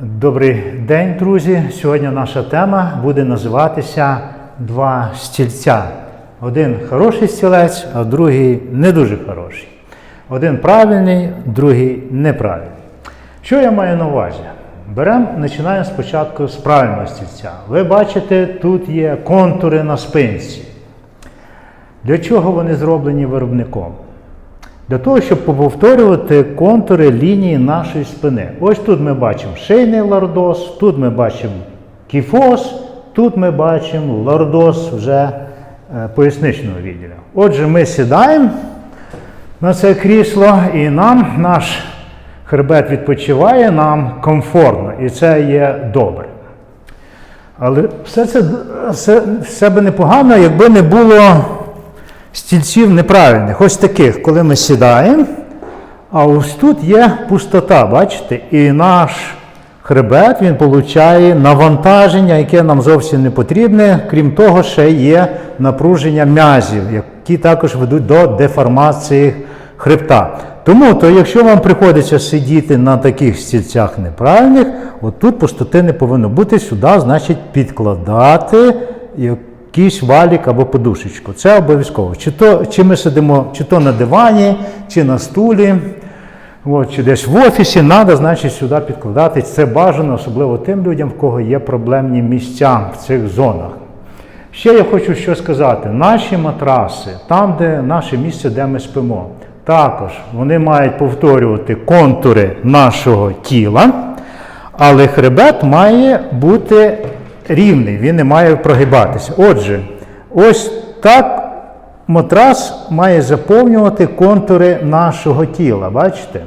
Добрий день, друзі. Сьогодні наша тема буде називатися Два стільця. Один хороший стілець, а другий не дуже хороший. Один правильний, другий неправильний. Що я маю на увазі? Беремо, починаємо спочатку з правильного стільця. Ви бачите, тут є контури на спинці. Для чого вони зроблені виробником? Для того, щоб повторювати контури лінії нашої спини. Ось тут ми бачимо шийний лордоз, тут ми бачимо кіфоз, тут ми бачимо лордоз вже е, поясничного відділу. Отже, ми сідаємо на це крісло і нам наш хребет відпочиває, нам комфортно, і це є добре. Але все це все, все би непогано, якби не було стільців неправильних, ось таких, коли ми сідаємо, а ось тут є пустота, бачите? І наш хребет він получає навантаження, яке нам зовсім не потрібне. Крім того, ще є напруження м'язів, які також ведуть до деформації хребта. Тому, то якщо вам приходиться сидіти на таких стільцях неправильних, от тут пустоти не повинно бути, сюди, значить, підкладати якийсь валік або подушечку. Це обов'язково. Чи, то, чи ми сидимо чи то на дивані, чи на стулі, от, чи десь в офісі, треба, значить, сюди підкладати. Це бажано, особливо тим людям, в кого є проблемні місця в цих зонах. Ще я хочу що сказати: наші матраси, там, де наше місце, де ми спимо, також вони мають повторювати контури нашого тіла, але хребет має бути рівний, він не має прогибатися. Отже, ось так матрас має заповнювати контури нашого тіла. Бачите?